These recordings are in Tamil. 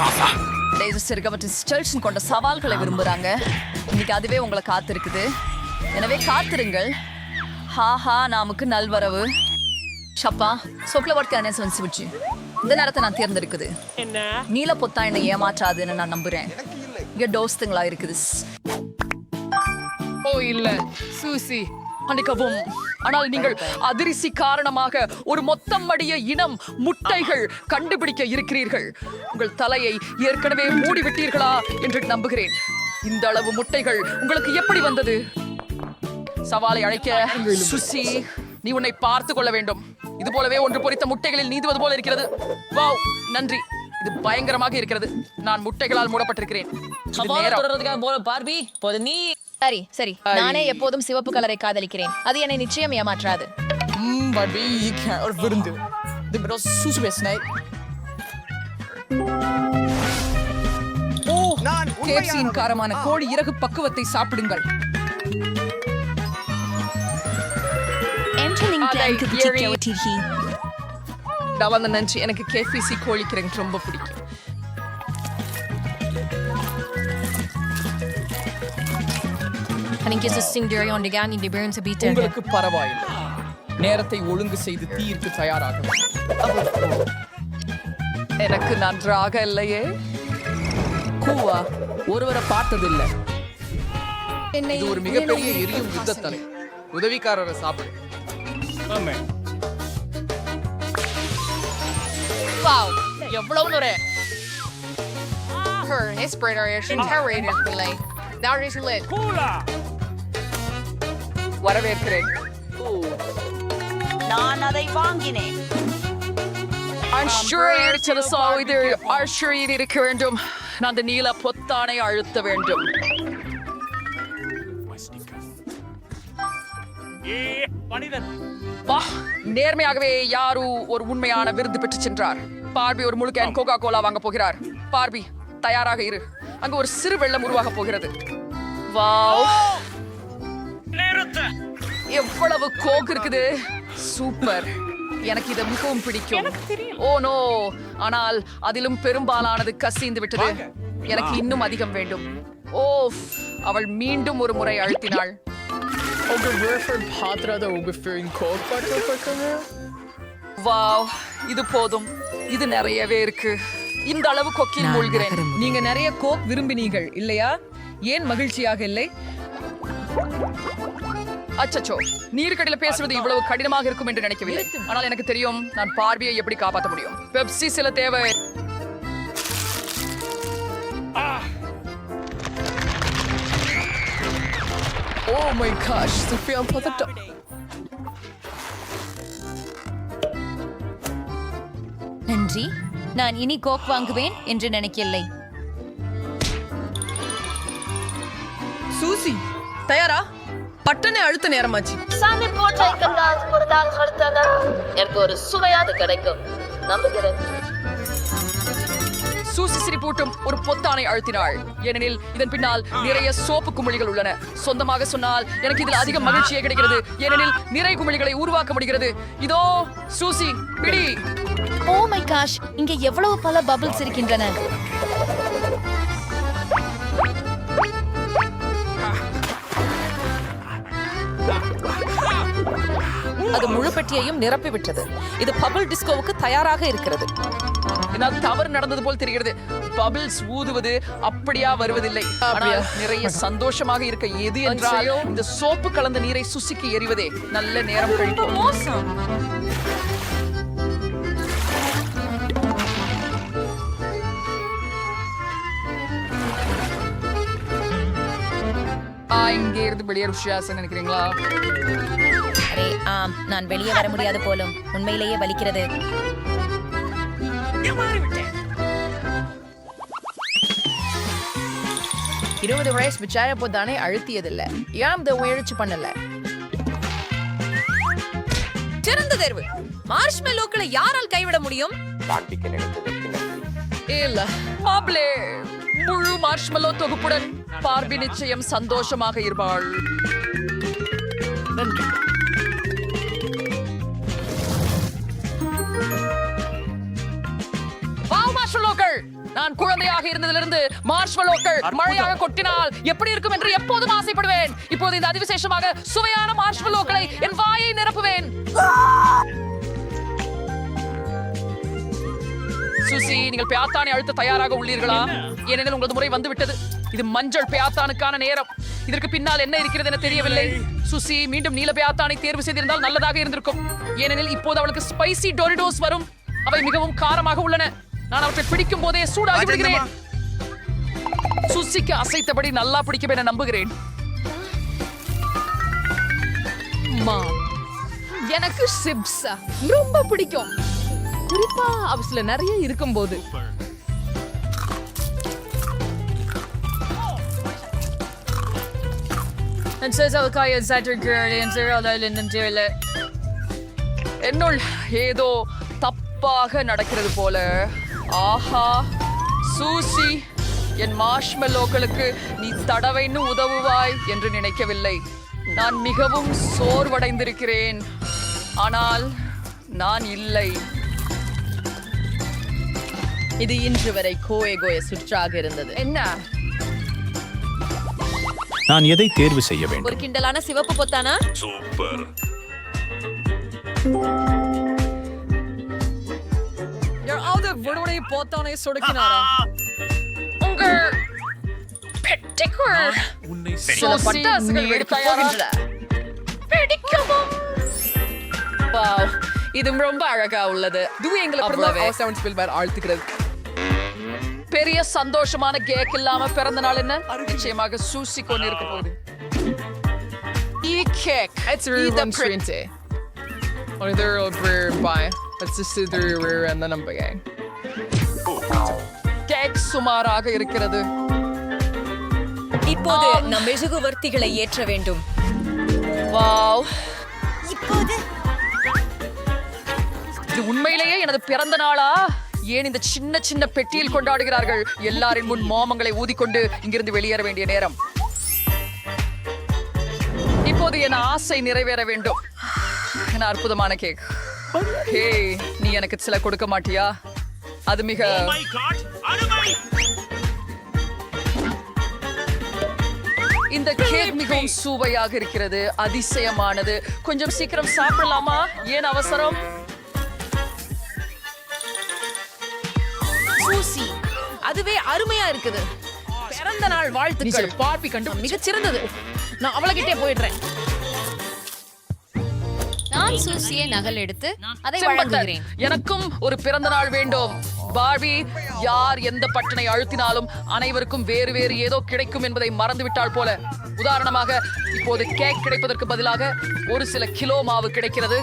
மற்றும் ஸ்டெல்ஷன் கொண்ட சவால்களை விரும்புறாங்க. இன்னைக்கு அதுவே உங்களை காத்திருக்குது. எனவே காத்திருங்கள். ஹாஹா நமக்கு நல்வரவு. ஷப்பா சொக்லவர்த்தி அனேசன் சிவிச்சு இந்த நேரத்தை நான் தேர்ந்தெடுக்குது. நீல பொத்தா என்னை ஏமாற்றாதுன்னு நான் நம்புறேன். இங்க டோஸ்துங்களா இருக்குது? ஓ இல்ல. சூசி. மன்னிக்கவும். ஆனால் நீங்கள் அதிர்ச்சி காரணமாக ஒரு மொத்தம் மடிய இனம் முட்டைகள் கண்டுபிடிக்க இருக்கிறீர்கள். உங்கள் தலையை ஏற்கனவே மூடிவிட்டீர்களா என்று நம்புகிறேன். இந்த அளவு முட்டைகள் உங்களுக்கு எப்படி வந்தது? சவாலை அழைக்க சுசி நீ உன்னை பார்த்து கொள்ள வேண்டும். இது போலவே ஒன்று பொறித்த முட்டைகளில் நீந்துவது போல இருக்கிறது. வாவ் நன்றி. இது பயங்கரமாக இருக்கிறது. நான் முட்டைகளால் மூடப்பட்டிருக்கிறேன். சரி சரி. நானே எப்போதும் சிவப்பு கலரை காதலிக்கிறேன். அது என்னை நிச்சயம் ஏமாற்றாது. ik er. ஓ நான் கேப்சியின் காரமான கோழி இறகு பக்குவத்தை சாப்பிடுங்கள். Entering ஏறி- take Tirhi. நான் வந்து நன்றி. எனக்கு கேபிசி கோழிக்கிறேன் ரொம்ப பிடிக்கும். Gang i de burn to beat உங்களுக்கு பரவாயில்லை. நேரத்தை ஒழுங்கு செய்து தீர்க்கு தயாராக எனக்கு நன்றாக இல்லையே. கூவா ஒருவரை பார்த்ததில்லை. இது ஒரு மிகப்பெரிய எரியும் யுத்தத்தலை. உதவிக்காரரை சாப்பிடு. Wow, எவ்வளவு நுரை. Her inspiration terrorated பிள்ளை That is lit. வரவேற்கிறேன். நான் அதை வாங்கினேன். சில சாவிது ஆஸ்திரேலிய இருக்க வேண்டும் நான் அந்த நீல பொத்தானை அழுத்த வேண்டும். வா நேர்மையாகவே யாரு ஒரு உண்மையான விருது பெற்று சென்றார்? பார்பி ஒரு முழு கேன் கோகா கோலா வாங்க போகிறார். பார்பி தயாராக இரு. அங்க ஒரு சிறு வெள்ளம் உருவாக போகிறது. வாவ். எவ்வளவு கோக் இருக்குது? சூப்பர். எனக்கு இது மிகவும் பிடிக்கும். Oh no. ஆனால் அதிலும் பெரும்பாலானது கசிந்து விட்டது. எனக்கு இன்னும் அதிகம் வேண்டும். ஓ அவள் மீண்டும் ஒரு முறை அழுத்தினாள். வாவ். இது போதும். இது நிறையவே இருக்கு. இந்த அளவு கொக்கில் மூழ்கிறேன். நீங்க நிறைய கோக் விரும்பினீர்கள் இல்லையா? ஏன் மகிழ்ச்சியாக இல்லை? அச்சச்சோ நீருக்கடியில பேசுவது இவ்வளவு கடினமாக இருக்கும் என்று நினைக்கவில்லை. ஆனால் எனக்கு தெரியும் நான் பார்வையை எப்படி காப்பாற்ற முடியும். பெப்சி சில தேவை. ஓ மை காஷ் சுஃபியா பதட்டம் நன்றி. நான் இனி கோக் வாங்குவேன் என்று நினைக்கவில்லை. சூசி தயாரா? பட்டனை அழுத்த நேரமாச்சு. சாமி போட்ட ஒரு நாள் எனக்கு ஒரு சுவையாது கிடைக்கும். நம்புகிறேன். சூசி சிரிப்பூட்டும் ஒரு பொத்தானை அழுத்தினாள். ஏனெனில் இதன் பின்னால் நிறைய சோப்பு குமிழிகள் உள்ளன. சொந்தமாக சொன்னால் எனக்கு இதில் அதிக மகிழ்ச்சியே கிடைக்கிறது. ஏனெனில் நிறை குமிழிகளை உருவாக்க முடிகிறது. இதோ சூசி பிடி. ஓ மை காஷ் இங்கே எவ்வளவு பல பபிள்ஸ் இருக்கின்றன. அது முழு பெட்டியையும் நிரப்பி விட்டது இது பபிள் டிஸ்கோவுக்கு தயாராக இருக்கிறது. என்னால் தவறு நடந்தது போல் தெரிகிறது. பபிள்ஸ் ஊதுவது அப்படியா வருவதில்லை. ஆனால் நிறைய சந்தோஷமாக இருக்க எது என்றால் இந்த சோப்பு கலந்த நீரை சுசிக்கு எறிவதே. நல்ல நேரம் கழிக்கும் மோசம். இங்கே இருந்து வெளியேற விசுவாசம் நினைக்கிறீங்களா? ஆம் நான் வெளியே வர முடியாது போலும். உண்மையிலேயே வலிக்கிறது. இருபது வயசு பிச்சாய போதானே அழுத்தியதில்ல. ஏன் இதை முயற்சி பண்ணல? சிறந்த தேர்வு. மார்ஷ்மெல்லோக்களை யாரால் கைவிட முடியும்? இல்ல. மாப்ளே முழு மார்ஷ்மெல்லோ தொகுப்புடன் பார்வி நிச்சயம் சந்தோஷமாக இருப்பாள். நன்றி. நான் குழந்தையாக இருந்ததிலிருந்து மார்ஷ்மலோக்கள் மழையாக கொட்டினால் எப்படி இருக்கும் என்று எப்போதும் ஆசைப்படுவேன். இப்போது இந்த அதிவிசேஷமாக சுவையான மார்ஷ்மலோக்களை என் வாயை நிரப்புவேன். சுசி நீங்கள் பியாத்தானை அழுத்த தயாராக உள்ளீர்களா? ஏனெனில் உங்களது முறை வந்து விட்டது இது மஞ்சள் பியாத்தானுக்கான நேரம். இதற்கு பின்னால் என்ன இருக்கிறது என தெரியவில்லை. சுசி மீண்டும் நீல பியாத்தானை தேர்வு செய்திருந்தால் நல்லதாக இருந்திருக்கும். ஏனெனில் இப்போது அவளுக்கு ஸ்பைசி டொரிடோஸ் வரும். அவை மிகவும் காரமாக உள்ளன. நான் அவற்றை பிடிக்கும் போதே சூடாகி விடுகிறேன். சுசிக்கு அசைத்தபடி நல்லா பிடிக்கும் என நம்புகிறேன். எனக்கு சிப்ஸ் ரொம்ப பிடிக்கும். குறிப்பா அவசில நிறைய இருக்கும்போது. என்னுள் ஏதோ தப்பாக நடக்கிறது போல. ஆஹா சூசி என் மார்ஷ்மெல்லோக்களுக்கு நீ தடவைன்னு உதவுவாய் என்று நினைக்கவில்லை. நான் மிகவும் சோர்வடைந்திருக்கிறேன். ஆனால் நான் இல்லை. இது இன்று வரை கோய கோய சுற்றாக இருந்தது. என்ன? நான் எதை தேர்வு செய்ய வேண்டும்? ஒரு கிண்டலான சிவப்பு பொத்தானா? யாராவது விடுமுறை போத்தானே சொடுக்கினாரா? உங்கள் பெட்டிக்குள் சில சூசி, பட்டாசுகள் தயாரா? போகின்றன. வாவ் இது ரொம்ப அழகா உள்ளது. இது எங்களுக்கு. சவுண்ட் ஸ்பில்பேர் ஆழ்த்துக்கிறது. பெரிய சந்தோஷமான கேக் இல்லாம பிறந்த நாள் என்ன? நிச்சயமாக சூசி கொண்டு இருக்க போகுது. ஈ cake It's really one. Or they're all brew by. Let's just do the rear and the number gang. சுமாராக இருக்கிறது. இப்போது நம் மெழுகுவர்த்திகளை ஏற்ற வேண்டும். வாவ். இது உண்மையிலேயே எனது பிறந்த நாளா? ஏன் இந்த சின்ன சின்ன பெட்டியில் கொண்டாடுகிறார்கள்? எல்லாரின் முன் மோமங்களை ஊதிக்கொண்டு இங்கிருந்து வெளியேற வேண்டிய நேரம். இப்போது என் ஆசை நிறைவேற வேண்டும். என்ன அற்புதமான கேக். ஹே நீ எனக்கு சில கொடுக்க மாட்டியா? அது மிக இந்த கேக் மிகவும் சுவையாக இருக்கிறது அதிசயமானது. கொஞ்சம் சீக்கிரம் சாப்பிடலாமா? ஏன் அவசரம்? சூசி அதுவே அருமையா இருக்குது. பிறந்த நாள் வாழ்த்துக்கள். பார்ப்பி கண்டு மிகச் சிறந்தது நான் அவளகிட்டே போயிடுறேன். நான் சூசியை நகல் எடுத்து அதை வழங்குகிறேன். எனக்கும் ஒரு பிறந்த நாள் வேண்டும். பார்வி யார் எந்த பட்டனை அழுத்தினாலும் அனைவருக்கும் வேறு வேறு ஏதோ கிடைக்கும் என்பதை மறந்துவிட்டாள் போல. உதாரணமாக இப்போது கேக் கிடைப்பதற்கு பதிலாக ஒரு சில கிலோ மாவு கிடைக்கிறது.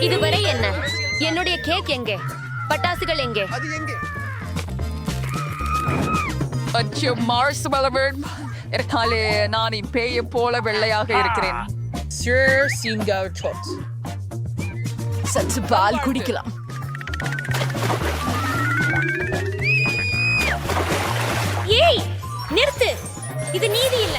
இதுவரை என்ன? என்னுடைய கேக் எங்கே? பட்டாசுகள் எங்கே? அச்சோ, மார்ஸ் மலவன் என்னாலே நான் இப்பேயை போல வெள்ளையாக இருக்கிறேன். சற்று பால் குடிக்கலாம். நிறுத்து. இது நீதி இல்ல.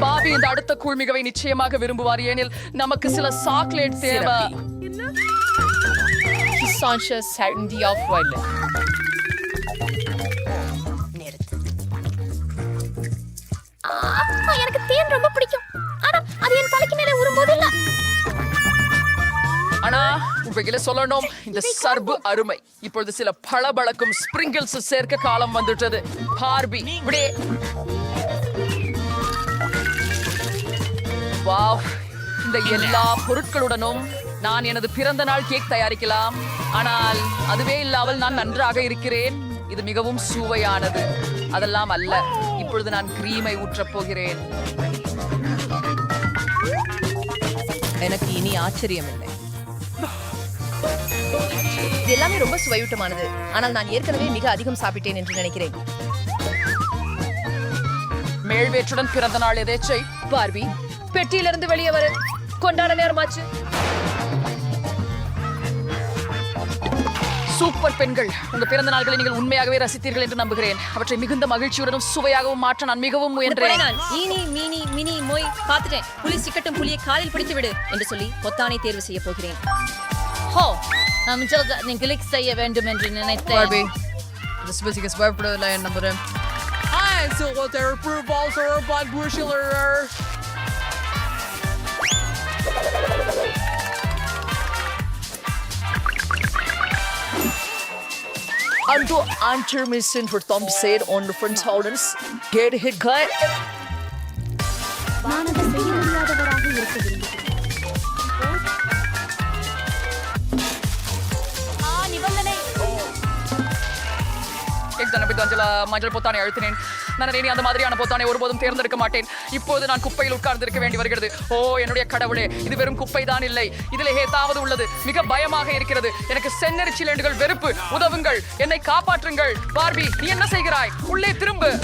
பாபி இந்த அடுத்த கூழ்மிகவை நிச்சயமாக விரும்புவார். ஏனில் நமக்கு சில சாக்லேட் தேவை. எனக்கு தேன் ரொம்ப உண்மையில சொல்லணும். இந்த சர்பு அருமை. இப்பொழுது சில பளபளக்கும் ஸ்பிரிங்கிள்ஸ் சேர்க்க காலம் வந்துட்டது. பார்பி இப்படியே வாவ். இந்த எல்லா பொருட்களுடனும் நான் எனது பிறந்த நாள் கேக் தயாரிக்கலாம். ஆனால் அதுவே இல்லாமல் நான் நன்றாக இருக்கிறேன். இது மிகவும் சுவையானது. அதெல்லாம் அல்ல. இப்பொழுது நான் கிரீமை ஊற்றப் போகிறேன். எனக்கு இனி ஆச்சரியம் இல்லை இது எல்லாமே ரொம்ப சுவையூட்டமானது. ஆனால் நான் ஏற்கனவே மிக அதிகம் சாப்பிட்டேன் என்று நினைக்கிறேன். மேல்வேற்றுடன் பிறந்த நாள் எதேச்சை? பார்பி பெட்டியிலிருந்து வெளியே வர. கொண்டாட நேரமாச்சு. சூப்பர் பெண்கள் உங்க பிறந்த நாள்களை நீங்கள் உண்மையாகவே ரசித்தீர்கள் என்று நம்புகிறேன். அவற்றை மிகுந்த மகிழ்ச்சியுடனும் சுவையாகவும் மாற்ற நான் மிகவும் முயன்றேன். நான் ஈனி மீனி மினி மொய் பார்த்துட்டேன். புலி சிக்கட்டும் புலியை காலில் பிடித்து விடு என்று சொல்லி பொத்தானை தேர்வு செய்ய போகிறேன். ஹோ! நான் சொல்ல நீ கிளிக் செய்ய வேண்டும் என்று நினைத்தேன் Barbie. The specific is web the line number. Hi, so what their approvals are about Bushiller. And to intermission for Tom said on the front holders, get hit cut. நான் போட்டு கஞ்சல மஞ்சள் பொத்தானை அழுத்தினேன். நான் இனி அந்த மாதிரியான பொத்தானை ஒருபோதும் தேர்ந்தெடுக்க மாட்டேன். இப்போது நான் குப்பையில் உட்கார்ந்திருக்க வேண்டி வருகிறது. ஓ என்னுடைய கடவுளே இது வெறும் குப்பை தான் இல்லை. இதில் ஏதாவது உள்ளது. மிக பயமாக இருக்கிறது. எனக்கு செந்நெரிச்சிலேண்டுகள் வெறுப்பு. உதவுங்கள். என்னை காப்பாற்றுங்கள். பார்பி நீ என்ன செய்கிறாய்? உள்ளே திரும்பு.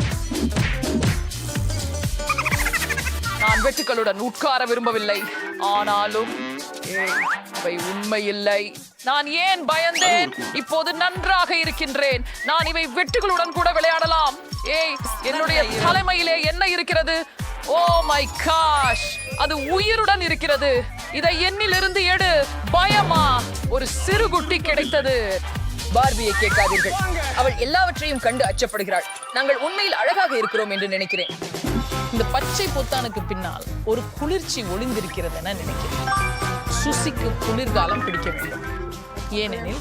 நான் வெட்டுக்களுடன் உட்கார விரும்பவில்லை. ஆனாலும் அவை உண்மை இல்லை. நான் ஏன் பயந்தேன்? இப்போது நன்றாக இருக்கின்றேன். நான் இவை வெட்டுகளுடன் கூட விளையாடலாம். ஏய் என்னுடைய தலைமையிலே என்ன இருக்கிறது? ஓ மை காஷ் அது உயிருடன் இருக்கிறது. இதை என்னிலிருந்து எடு. பயமா? ஒரு சிறு குட்டி கிடைத்தது. பார்பியை கேட்காதீர்கள். அவள் எல்லாவற்றையும் கண்டு அச்சப்படுகிறாள். நாங்கள் உண்மையில் அழகாக இருக்கிறோம் என்று நினைக்கிறேன். இந்த பச்சை பொத்தானுக்கு பின்னால் ஒரு குளிர்ச்சி ஒளிந்திருக்கிறது என நினைக்கிறேன். சுசிக்கு குளிர்காலம் பிடிக்க வேண்டும் ஏனெனில்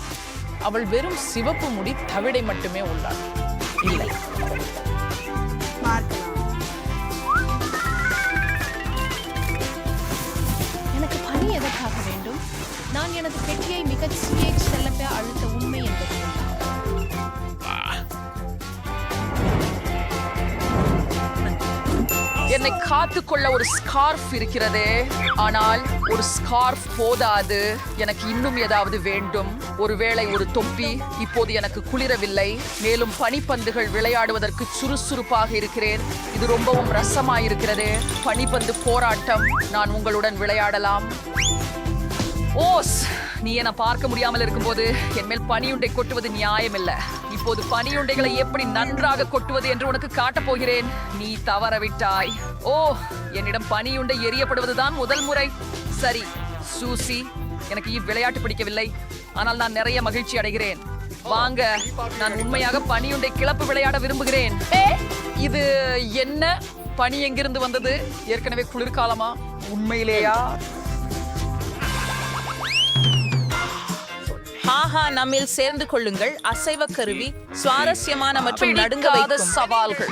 அவள் வெறும் சிவப்பு முடி தவிடை மட்டுமே உள்ளாள். இல்லை. எனக்கு பணி எதற்காக வேண்டும்? நான் எனது பெட்டியை மிகச் சிறிய செல்லப்ப அழுத்த உண்மை என்பது என்னை காத்துக்கொள்ள ஒரு ஸ்கார்ஃப் இருக்கிறது. ஆனால் ஒரு ஸ்கார்ஃப் போதாது. எனக்கு இன்னும் ஏதாவது வேண்டும். ஒருவேளை ஒரு தொப்பி இப்போது எனக்கு குளிரவில்லை. மேலும் பனிப்பந்துகள் விளையாடுவதற்கு சுறுசுறுப்பாக இருக்கிறேன். இது ரொம்பவும் ரசமாயிருக்கிறது. பனிப்பந்து போராட்டம். நான் உங்களுடன் விளையாடலாம். ஓஸ் நீ என்னை பார்க்க முடியாமல் இருக்கும்போது என் மேல் பனியுண்டை கொட்டுவது நியாயமில்லை. இப்போது பனியுண்டைகளை எப்படி நன்றாக கொட்டுவது என்று உனக்கு காட்டப் போகிறேன். நீ தவறவிட்டாய். ஓ என்னிடம் பனியுண்டை எரியப்படுவதுதான் முதல் முறை. சரி சூசி எனக்கு இவ்விளையாட்டு பிடிக்கவில்லை. ஆனால் நான் நிறைய மகிழ்ச்சி அடைகிறேன். வாங்க நான் உண்மையாக பனியுண்டை கிளப்பு விளையாட விரும்புகிறேன். இது என்ன? பனி எங்கிருந்து வந்தது? ஏற்கனவே குளிர்காலமா? உண்மையிலேயா? ஹாஹா நம்மில் சேர்ந்து கொள்ளுங்கள். அசைவ கருவி சுவாரஸ்யமான மற்றும் நடுங்க பிடிக்காத வைக்கும். சவால்கள்.